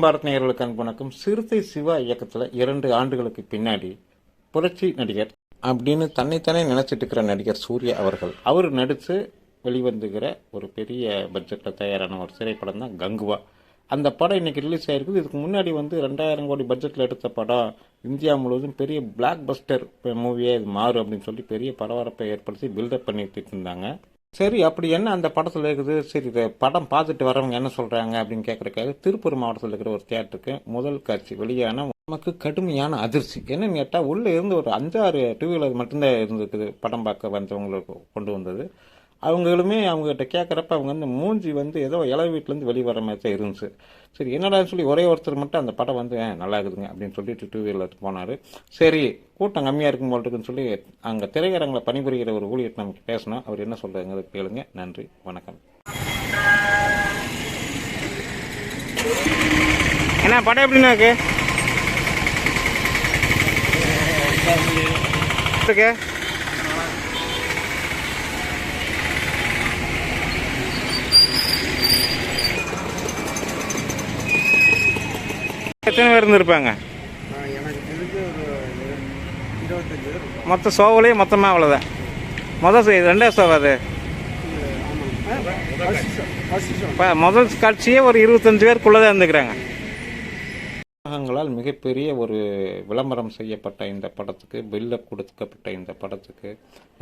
பாரத் நேயர்களுக்கு அன்பு வணக்கம். சிறுத்தை சிவா இயக்கத்தில் இரண்டு ஆண்டுகளுக்கு பின்னாடி புரட்சி நடிகர் அப்படின்னு தன்னைத்தானே நினைச்சிட்டு இருக்கிற நடிகர் சூர்யா அவர்கள். அவர் நடித்து வெளிவந்துகிற ஒரு பெரிய பட்ஜெட்டில் தயாரான ஒரு திரைப்படம் தான் கங்குவா. அந்த படம் இன்னைக்கு ரிலீஸ் ஆயிருக்குது. இதுக்கு முன்னாடி வந்து ரெண்டாயிரம் கோடி பட்ஜெட்டில் எடுத்த படம் இந்தியா முழுவதும் பெரிய பிளாக் பஸ்டர் மூவியாக இது மாறும் அப்படின்னு சொல்லி பெரிய பரபரப்பை ஏற்படுத்தி பில்டப் பண்ணிட்டு இருந்தாங்க. சரி அப்படி என்ன அந்த படத்தில் இருக்குது? சரி இதை படம் பார்த்துட்டு வரவங்க என்ன சொல்கிறாங்க அப்படின்னு கேட்குறக்காக திருப்பூர் மாவட்டத்தில் இருக்கிற ஒரு தியேட்டருக்கு முதல் காட்சி வெளியான நமக்கு கடுமையான அதிர்ச்சி. என்னன்னு கேட்டால் உள்ளே இருந்து ஒரு அஞ்சாறு டூ வீலர் மட்டும்தான் இருந்திருக்குது படம் பார்க்க வந்தவங்களுக்கு கொண்டு வந்தது. அவங்களுமே அவங்ககிட்ட கேட்குறப்ப அவங்க வந்து மூஞ்சி வந்து ஏதோ இளவு வீட்டிலேருந்து வெளியே வர மாதிரி தான் இருந்துச்சு. சரி என்னடான்னு சொல்லி ஒரே ஒருத்தர் மட்டும் அந்த படம் வந்து நல்லா இருக்குதுங்க அப்படின்னு சொல்லிட்டு டூ வீலர் போனார். சரி கூட்டம் கம்மியாக இருக்கும் போல் இருக்குன்னு சொல்லி அங்கே திரையரங்கில் பணிபுரிகிற ஒரு ஊழியர் நமக்கு பேசணும் அவர் என்ன சொல்கிறாங்க கேளுங்க. நன்றி வணக்கம். என்ன படம் எப்படின்னா இருக்கு? இருக்கு. எத்தனை பேர் இருந்திருப்பாங்க ஆ, எனக்கு தெரிஞ்சு ஒரு இருபத்தஞ்சு பேர் இருக்கும். மொத்த ஷோவிலே மொத்தமாக அவ்வளோதான் முதல் ரெண்டாவது ஷோ அது? முதல் காட்சியே ஒரு இருபத்தஞ்சு பேருக்குள்ளே தான் இருந்துக்கிறாங்க. ஊடகங்களால் மிகப்பெரிய ஒரு விளம்பரம் செய்யப்பட்ட இந்த படத்துக்கு பில்லப் கொடுக்கப்பட்ட இந்த படத்துக்கு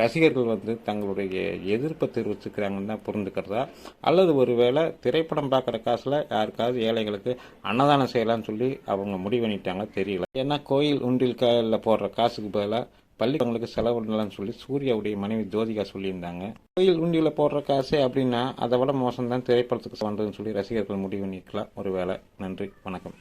ரசிகர்கள் வந்து தங்களுடைய எதிர்ப்பை தெரிவிச்சுக்கிறாங்கன்னு தான் புரிந்துக்கிறதா? அல்லது ஒருவேளை திரைப்படம் பார்க்குற காசில் யாருக்காவது ஏழைகளுக்கு அன்னதானம் செய்யலாம்னு சொல்லி அவங்க முடிவு பண்ணிட்டாங்க தெரியல. ஏன்னா கோயில் உண்டில் கையில் போடுற காசுக்கு பதிலாக பள்ளிக்கூடங்களுக்கு பண்ணலாம்னு சொல்லி சூர்யாவுடைய மனைவி ஜோதிகா சொல்லியிருந்தாங்க. கோயில் உண்டியில் போடுற காசு அப்படின்னா அதை விட மோசம் தான் திரைப்படத்துக்கு வந்ததுன்னு சொல்லி ரசிகர்கள் முடிவு பண்ணிக்கலாம் ஒருவேளை நன்றி வணக்கம்.